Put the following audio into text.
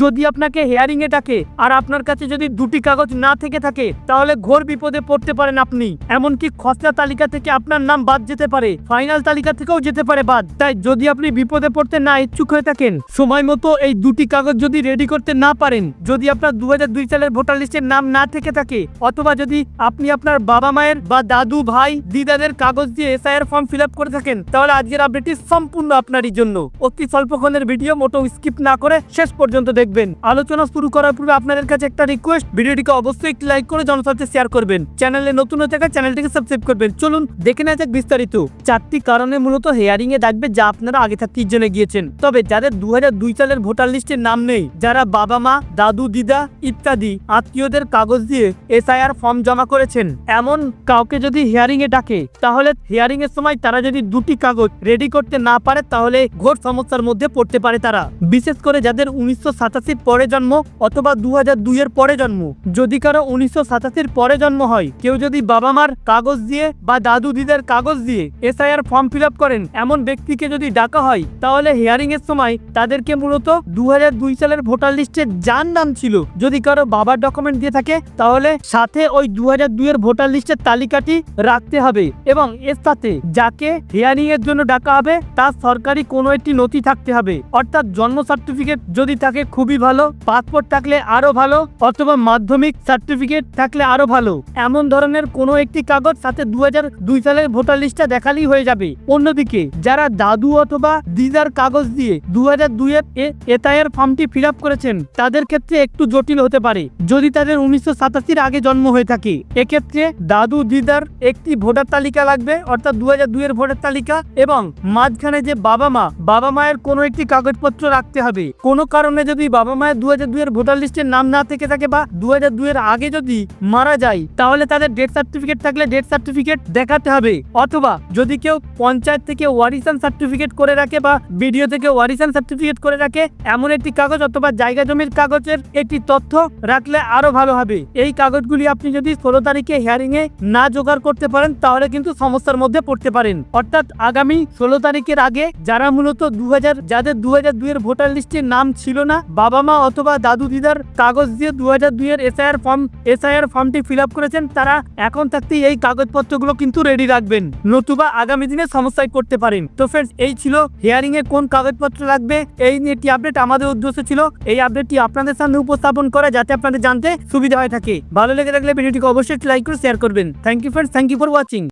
যদি আপনাকে হেয়ারিং এ ডাকে আর আপনার কাছে যদি দুটি কাগজ না থেকে থাকে, তাহলে ঘোর বিপদে পড়তে পারেন আপনি। এমনকি খসড়া তালিকা থেকে আপনার নাম বাদ যেতে পারে ফাইনাল তালিকা থেকেও যেতে পারে বাদ। তাই যদি আপনি বিপদে পড়তে না ইচ্ছুক হয়ে থাকেন, সময় মতো এই দুটি কাগজ যদি রেডি করতে না পারেন, যদি আপনার দু সালের ভোটার লিস্টের নাম না থেকে থাকে, অথবা যদি আপনি আপনার বাবা মায়ের বা দাদু, ভাই, দিদাদের কাগজ দিয়ে এসআইআর ফর্ম ফিল করে থাকেন, তাহলে আজকের আপডেটটি সম্পূর্ণ আপনারই জন্য। অতি স্বল্পক্ষণের ভিডিও মোটো স্কিপ না করে শেষ পর্যন্ত দেখবেন আলোচনা শুরু করার পূর্বে আপনাদের কাছে একটা রিকোয়েস্ট ভিডিওটিকে অবশ্যই একটি লাইক করে জনসাথে শেয়ার করবেন। চ্যানেলে নতুন হয়ে থাকা চ্যানেলটিকে সাবস্ক্রাইব করবেন। চলুন, দেখে নেওয়া যাক বিস্তারিত। চারটি কারণে মূলত হেয়ারিং এ ডাকবে যা আপনারা আগে থাকতেই জেনে গিয়েছেন। তবে যাদের দু সালের ভোটার লিস্টে নাম নেই, যারা বাবা মা, দাদু, দিদা ইত্যাদি আত্মীয়দের কাগজ দিয়ে এসআইআর ফর্ম জমা করেছেন, এমন কাউকে যদি হিয়ারিং এ ডাকে, তাহলে হিয়ারিং এর সময় তারা যদি দুটি কাগজ রেডি করতে না পারে, তাহলে ঘোর সমস্যার মধ্যে পড়তে পারে তারা। বিশেষ করে যাদের উনিশশো সাত সাতাশির পরে জন্ম অথবা দু হাজার দুইয়ের পরে জন্ম। যদি কারও উনিশশো সাতাশির পরে জন্ম হয়, কেউ যদি বাবা মার কাগজ দিয়ে বা দাদু দিদার কাগজ দিয়ে এসআইআর ফর্ম ফিল করেন, এমন ব্যক্তিকে যদি ডাকা হয়, তাহলে হিয়ারিং এর সময় তাদেরকে মূলত দু দুই সালের ভোটার লিস্টে যার নাম ছিল। যদি কারও বাবার ডকুমেন্ট দিয়ে থাকে, তাহলে সাথে ওই দু দুইয়ের ভোটার লিস্টের তালিকাটি রাখতে হবে এবং এর সাথে যাকে হিয়ারিং এর জন্য ডাকা হবে, তার সরকারি কোনো একটি নথি থাকতে হবে। অর্থাৎ জন্ম সার্টিফিকেট যদি থাকে খুবই ভালো পাসপোর্ট থাকলে আরও ভালো, অথবা মাধ্যমিক সার্টিফিকেট থাকলে আরও ভালো। এমন ধরনের কোনো একটি কাগজ সাথে দু দুই সালের ভোটার লিস্টটা দেখালেই হয়ে যাবে। অন্যদিকে, যারা দাদু অথবা দিদার কাগজ দিয়ে দু হাজার দুইয়ের এতায়ের ফর্মটি ফিল করেছেন, তাদের ক্ষেত্রে একটু জটিল হতে পারে। যদি তাদের উনিশশো সাতাশির আগে জন্ম হয়ে থাকে, এক্ষেত্রে দাদু দিদার একটি ভোটার তালিকা লাগবে, অর্থাৎ দু হাজার দুইয়ের ভোটার তালিকা, এবং মাঝখানে যে বাবা মা, বাবা মায়ের কোনো একটি কাগজপত্র রাখতে হবে। কোনো কারণে যদি বাবা মায়ের দু হাজার দুইয়ের ভোটার লিস্টের নাম না থেকে থাকে বা দু হাজার দুইয়ের আগে যদি মারা যায়, তাহলে তাদের ডেথ সার্টিফিকেট থাকলে ডেথ সার্টিফিকেট দেখাতে হবে। অথবা যদি কেউ পঞ্চায়েত থেকে ওয়ারিসান সার্টিফিকেট করে রাখে বা বিডিও থেকে ওয়ারিসান সার্টিফিকেট করে রাখে, এমন একটি কাগজ অথবা জায়গা জমির কাগজের একটি তথ্য রাখলে আরও ভালো হবে। এই কাগজগুলি আপনি যদি ষোলো তারিখে হিয়ারিং এ না জোগাড় করতে পারেন, তাহলে কিন্তু সমস্যার মধ্যে পড়তে পারেন। অর্থাৎ আগামী ষোলো তারিখের আগে যারা মূলত দু হাজার যাদের দু হাজার দুইয়ের ভোটার লিস্টের নাম ছিল না বাবা মা অথবা দাদু দিদার কাগজ দিয়ে দু হাজার দুইয়ের এসআইআর ফর্ম, এসআইআর ফর্মটি ফিল আপ করেছেন, তারা এখন থাকতেই এই কাগজপত্রগুলো কিন্তু রেডি রাখবেন, নতুবা আগামী দিনে সমস্যায় করতে পারেন। তো ফ্রেন্ডস এই ছিল হিয়ারিং এ কোন কাগজপত্র লাগবে, এই নিয়ে একটি আপডেট আমাদের উদ্দেশ্য ছিল। এই আপডেটটি আপনাদের সামনে উপস্থাপন করা যাতে আপনাদের জানতে সুবিধা হয়ে থাকে। ভালো লেগে থাকলে ভিডিওটিকে অবশ্যই লাইক করে শেয়ার করবেন। Thank you friends thank you for watching